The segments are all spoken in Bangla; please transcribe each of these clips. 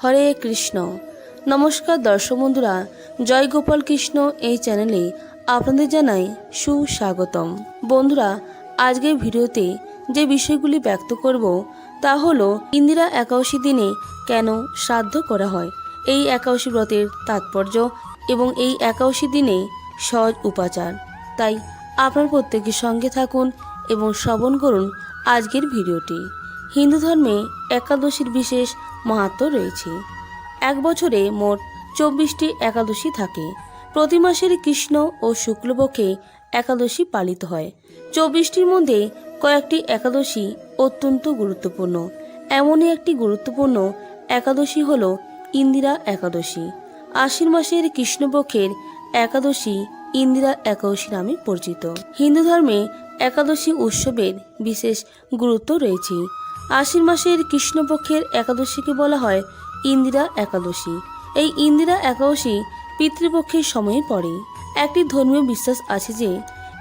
হরে কৃষ্ণ। নমস্কার দর্শক বন্ধুরা, জয় গোপাল কৃষ্ণ এই চ্যানেলে আপনাদের জানাই সুস্বাগতম। বন্ধুরা, আজকের ভিডিওতে যে বিষয়গুলি ব্যক্ত করব তা হলো ইন্দিরা একাদশী দিনে কেন শ্রাদ্ধ করা হয়, এই একাদশী ব্রতের তাৎপর্য এবং এই একাদশী দিনে সহজ উপাচার। তাই আপনার প্রত্যেকের সঙ্গে থাকুন এবং শ্রবণ করুন আজকের ভিডিওটি। হিন্দু ধর্মে একাদশীর বিশেষ মাহাত্ম রয়েছে। এক বছরে মোট চব্বিশটি একাদশী থাকে। প্রতি মাসের কৃষ্ণ ও শুক্লপক্ষে একাদশী পালিত হয়। চব্বিশটির মধ্যে কয়েকটি একাদশী অত্যন্ত গুরুত্বপূর্ণ। এমনই একটি গুরুত্বপূর্ণ একাদশী হল ইন্দিরা একাদশী। আশ্বিন মাসের কৃষ্ণপক্ষের একাদশী ইন্দিরা একাদশী নামে পরিচিত। হিন্দু ধর্মে একাদশী উৎসবের বিশেষ গুরুত্ব রয়েছে। আশ্বিন মাসের কৃষ্ণপক্ষের একাদশীকে বলা হয় ইন্দিরা একাদশী। এই ইন্দিরা একাদশী পিতৃপক্ষের সময়ে পড়ে। একটি ধর্মীয় বিশ্বাস আছে যে,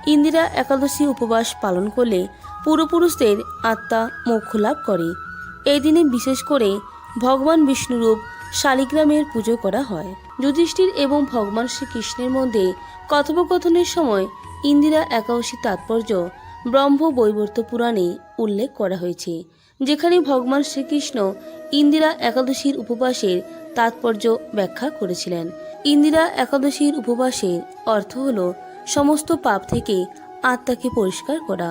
ইন্দিরা একাদশী উপবাস পালন করলে পূর্বপুরুষদের আত্মা মোক্ষ লাভ করে। এই দিনে বিশেষ করে ভগবান বিষ্ণুরূপ শালিগ্রামের পুজো করা হয়। যুধিষ্ঠির এবং ভগবান শ্রীকৃষ্ণের মধ্যে কথোপকথনের সময় ইন্দিরা একাদশীর তাৎপর্য ব্রহ্ম বৈবর্ত পুরাণে উল্লেখ করা হয়েছে। যেখানে ভগবান শ্রীকৃষ্ণ ইন্দিরা একাদশীর উপবাসের তাৎপর্য ব্যাখ্যা করেছিলেন। ইন্দিরা একাদশীর উপবাসের অর্থ হল সমস্ত পাপ থেকে আত্মাকে পরিষ্কার করা।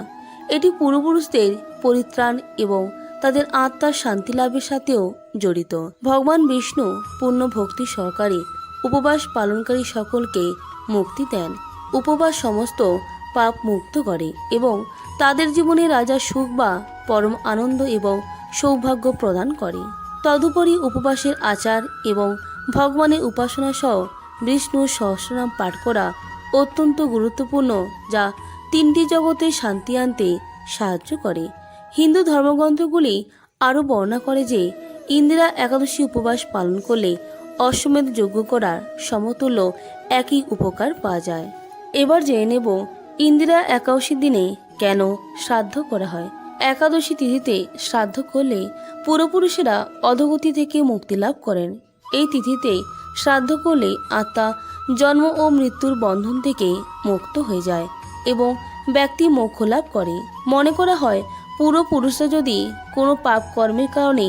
এটি পূর্বপুরুষদের পরিত্রাণ এবং তাদের আত্মার শান্তি লাভের সাথেও জড়িত। ভগবান বিষ্ণু পূর্ণ ভক্তি সহকারে উপবাস পালনকারী সকলকে মুক্তি দেন। উপবাস সমস্ত পাপ মুক্ত করে এবং তাদের জীবনে রাজা সুখ বা পরম আনন্দ এবং সৌভাগ্য প্রদান করে। তদুপরি উপবাসের আচার এবং ভগবানের উপাসনা সহ বিষ্ণুর সহস্রনাম পাঠ করা অত্যন্ত গুরুত্বপূর্ণ, যা তিনটি জগতে শান্তি আনতে সাহায্য করে। হিন্দু ধর্মগ্রন্থগুলি আরও বর্ণনা করে যে, ইন্দিরা একাদশী উপবাস পালন করলে অশ্বমেধ যজ্ঞ করার সমতুল্য একই উপকার পাওয়া যায়। এবার জেনে নেব, ইন্দিরা একাদশীর দিনে কেন শ্রাদ্ধ করা হয়। একাদশী তিথিতে শ্রাদ্ধ করলে পূর্বপুরুষেরা অধগতি থেকে মুক্তি লাভ করেন। এই তিথিতে শ্রাদ্ধ করলে আত্মা জন্ম ও মৃত্যুর বন্ধন থেকে মুক্ত হয়ে যায় এবং ব্যক্তি মোক্ষ লাভ করে। মনে করা হয়, পূর্বপুরুষরা যদি কোনো পাপ কর্মের কারণে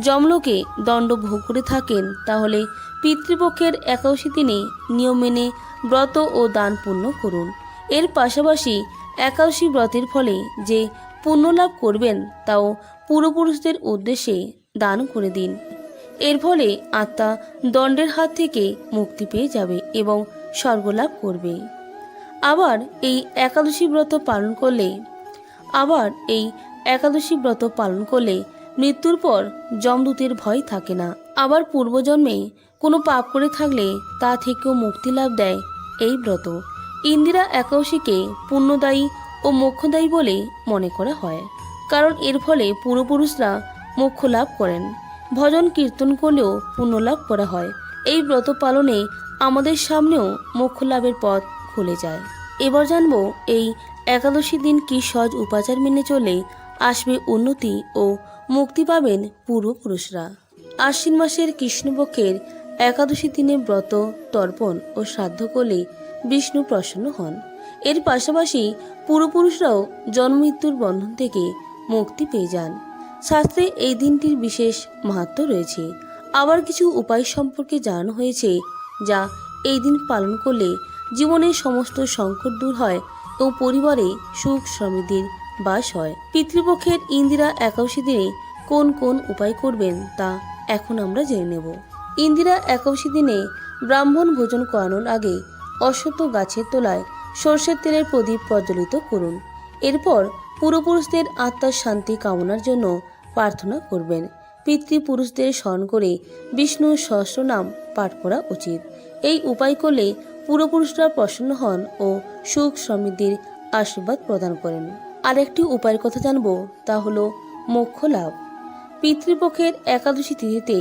যমলোকে দণ্ড ভোগ করে থাকেন, তাহলে পিতৃপক্ষের একাদশী দিনে নিয়ম মেনে ব্রত ও দান পূর্ণ করুন। এর পাশাপাশি একাদশী ব্রতের ফলে যে পুণ্য লাভ করবেন, তাও পূর্বপুরুষদের উদ্দেশ্যে দান করে দিন। এর ফলে আত্মা দণ্ডের হাত থেকে মুক্তি পেয়ে যাবে এবং স্বর্গলাভ করবে। আবার এই একাদশী ব্রত পালন করলে, আবার এই একাদশী ব্রত পালন করলে মৃত্যুর পর যমদূতের ভয় থাকে না। আবার পূর্বজন্মে কোনো পাপ করে থাকলে তা থেকেও মুক্তি লাভ দেয় এই ব্রত। ইন্দিরা একাদশীকে পুণ্যদায়ী ও মোক্ষদায়ী বলে মনে করা হয়। কারণ এর ফলে পূর্বপুরুষরা মোক্ষ লাভ করেন। ভজন কীর্তন করলেও পুণ্য লাভ করা হয়। এই ব্রত পালনে আমাদের সামনেও মোক্ষ লাভের পথ খুলে যায়। এবার জানব এই একাদশী দিন কি সহজ উপাচার মেনে চলে আসবে উন্নতি ও মুক্তি পাবেন পূর্বপুরুষরা। আশ্বিন মাসের কৃষ্ণপক্ষের একাদশী দিনে ব্রত, তর্পণ ও শ্রাদ্ধ করলে বিষ্ণু প্রসন্ন হন। এর পাশাপাশি পূর্বপুরুষরাও জন্মমৃত্যুর বন্ধন থেকে মুক্তি পেয়ে যান। শাস্ত্রে এই দিনটির বিশেষ মাহাত্ম রয়েছে। আবার কিছু উপায় সম্পর্কে জানানো হয়েছে, যা এই দিন পালন করলে জীবনের সমস্ত সংকট দূর হয় ও পরিবারে সুখ সমৃদ্ধির বাস হয়। পিতৃপক্ষের ইন্দিরা একাদশী দিনে কোন কোন উপায় করবেন তা এখন আমরা জেনে নেব। ইন্দিরা একাদশী দিনে ব্রাহ্মণ ভোজন করানোর আগে অশ্বত্থ গাছের তলায় সর্ষের তেলের প্রদীপ প্রজ্বলিত করুন। এরপর পূর্বপুরুষদের আত্মার শান্তি কামনার জন্য প্রার্থনা করবেন। পিতৃপুরুষদের স্মরণ করে বিষ্ণুর সহস্রনাম পাঠ করা উচিত। এই উপায় করলে পূর্বপুরুষরা প্রসন্ন হন ও সুখ সমৃদ্ধির আশীর্বাদ প্রদান করেন। আরেকটি উপায়ের কথা জানব, তা হল মোক্ষ লাভ। পিতৃপক্ষের একাদশী তিথিতে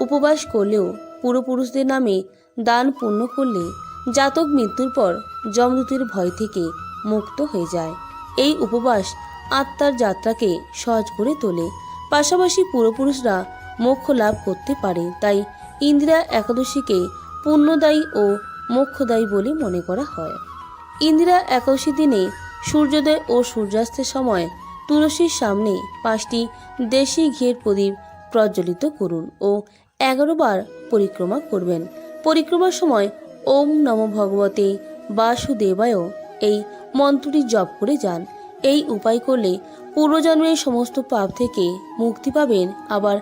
উপবাস করলেও পূর্বপুরুষদের নামে দান পূর্ণ করলে জাতক মৃত্যুর পর যমদূতের ভয় থেকে মুক্ত হয়ে যায়। এই উপবাস আত্মার যাত্রাকে সহজ করে তোলে। পাশাপাশি পূর্বপুরুষরা মোক্ষ লাভ করতে পারে, তাই ইন্দিরা একাদশীকে পুণ্যদায়ী ও মোক্ষদায়ী বলে মনে করা হয়। ইন্দিরা একাদশী দিনে সূর্যোদয় ও সূর্যাস্তের সময় তুলসীর সামনে পাঁচটি দেশি ঘিয়ের প্রদীপ প্রজ্বলিত করুন ও এগারো বার পরিক্রমা করবেন। পরিক্রমার সময় ওম নম ভগবতে বাসুদেবায় এই মন্ত্রটি জপ করে যান। এই উপায় করলে পূর্বজন্মের সমস্ত পাপ থেকে মুক্তি পাবেন, আবার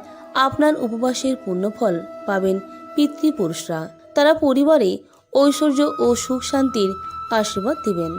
আপনার উপবাসের পুণ্যফল পাবেন পিতৃপুরুষরা। তারা পরিবারে ঐশ্বর্য ও সুখ শান্তির আশীর্বাদ দেবেন।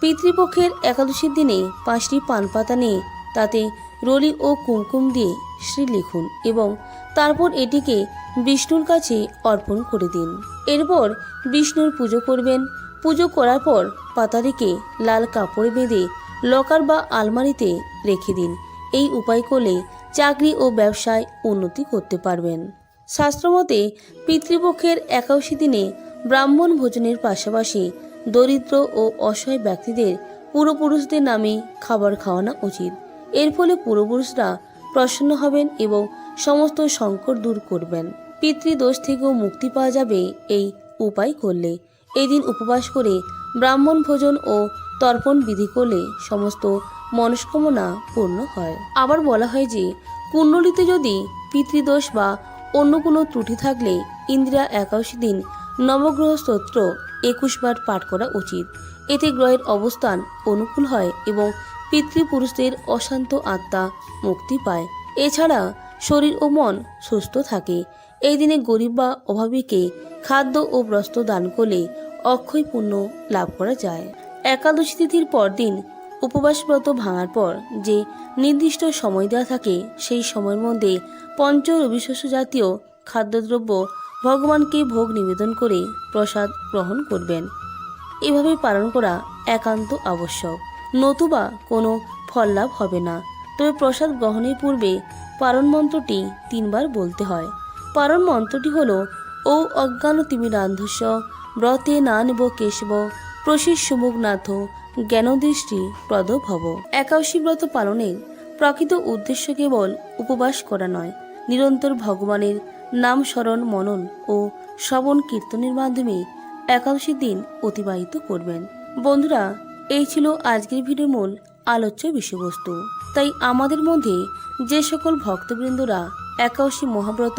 পিতৃপক্ষের একাদশীর দিনে পাঁচটি পান পাতা নিয়ে তাতে রলি ও কুমকুম দিয়ে শ্রী লিখুন এবং তারপর এটিকে বিষ্ণুর কাছে অর্পণ করে দিন। এরপর বিষ্ণুর পুজো করবেন। পুজো করার পর পাতাটিকে লাল কাপড়ে বেঁধে লকার বা আলমারিতে রেখে দিন। এই উপায় করলে চাকরি ও ব্যবসায় উন্নতি করতে পারবেন। শাস্ত্রমতে পিতৃপক্ষের একাশি দিনে ব্রাহ্মণ ভোজনের পাশাপাশি দরিদ্র ও অসহায় ব্যক্তিদের পূর্বপুরুষদের নামে খাবার খাওয়ানো উচিত। এর ফলে পূর্বপুরুষরা প্রসন্ন হবেন এবং সমস্ত সংকট দূর করবেন। পিতৃদোষ থেকেও মুক্তি পাওয়া যাবে এই উপায় করলে। এই দিন উপবাস করে ব্রাহ্মণ ভোজন ও তর্পণ বিধি করলে সমস্ত মনস্কামনা পূর্ণ হয়। আবার বলা হয় যে, কুণ্ডলিতে যদি পিতৃদোষ বা অন্য কোনো ত্রুটি থাকলে ইন্দিরা একাশি দিন নবগ্রহ স্তোত্র একুশ বার পাঠ করা উচিত। এতে গ্রহের অবস্থান অনুকূল হয় এবং পিতৃপুরুষদের অশান্ত আত্মা মুক্তি পায়। এছাড়া শরীর ও মন সুস্থ থাকে। এই দিনে গরিব বা অভাবীকে খাদ্য ও বস্ত্র দান করলে অক্ষয় পুণ্য লাভ করা যায়। একাদশী তিথির পরদিন উপবাস ব্রত ভাঙার পর যে নির্দিষ্ট সময় দেওয়া থাকে, সেই সময়ের মধ্যে পঞ্চ রবিশস্য জাতীয় খাদ্যদ্রব্য ভগবানকে ভোগ নিবেদন করে প্রসাদ গ্রহণ করবেন। এভাবে পালন করা একান্ত আবশ্যক। নতুবা কোনো ফল লাভ হবে না। তবে প্রসাদ গ্রহণের পূর্বে পারণ মন্ত্রটি তিনবার বলতে হয়। পারণ মন্ত্রটি হল ও অজ্ঞান তিমিরান্ধস্য, ব্রতে না নিব কেশব প্রশিস সুমুখনাথ জ্ঞানদৃষ্টি প্রদ ভব একাদশী ব্রত পালনের প্রকৃত উদ্দেশ্য কেবল উপবাস করা নয়, নিরন্তর ভগবানের নাম স্মরণ, মনন ও শ্রবণ কীর্তনের মাধ্যমে একাদশী দিন অতিবাহিত করবেন। বন্ধুরা এই ছিল আজকের ভিডিওর মূল আলোচ্য বিষয়বস্তু। তাই আমাদের মধ্যে যে সকল ভক্তবৃন্দরা একাদশী মহাব্রত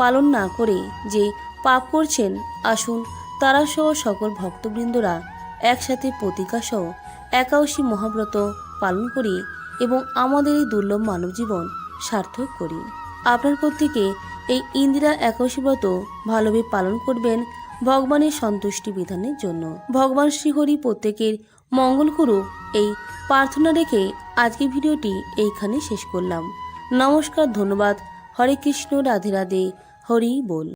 পালন না করে যে পাপ করছেন, আসুন তারা সহ সকল ভক্তবৃন্দরা একসাথে সহ একাদশী মহাব্রত পালন করি এবং আমাদের এই দুর্লভ মানব জীবন সার্থক করি। আপনার প্রত্যেকে এই ইন্দিরা একাদশী ব্রত ভালোভাবে পালন করবেন ভগবানের সন্তুষ্টি বিধানের জন্য। ভগবান শ্রীহরি প্রত্যেকের মঙ্গল করুক। এই প্রার্থনা রেখে আজকের ভিডিওটি এইখানে শেষ করলাম। নমস্কার, ধন্যবাদ। হরে কৃষ্ণ, রাধে রাধে। হরি বল।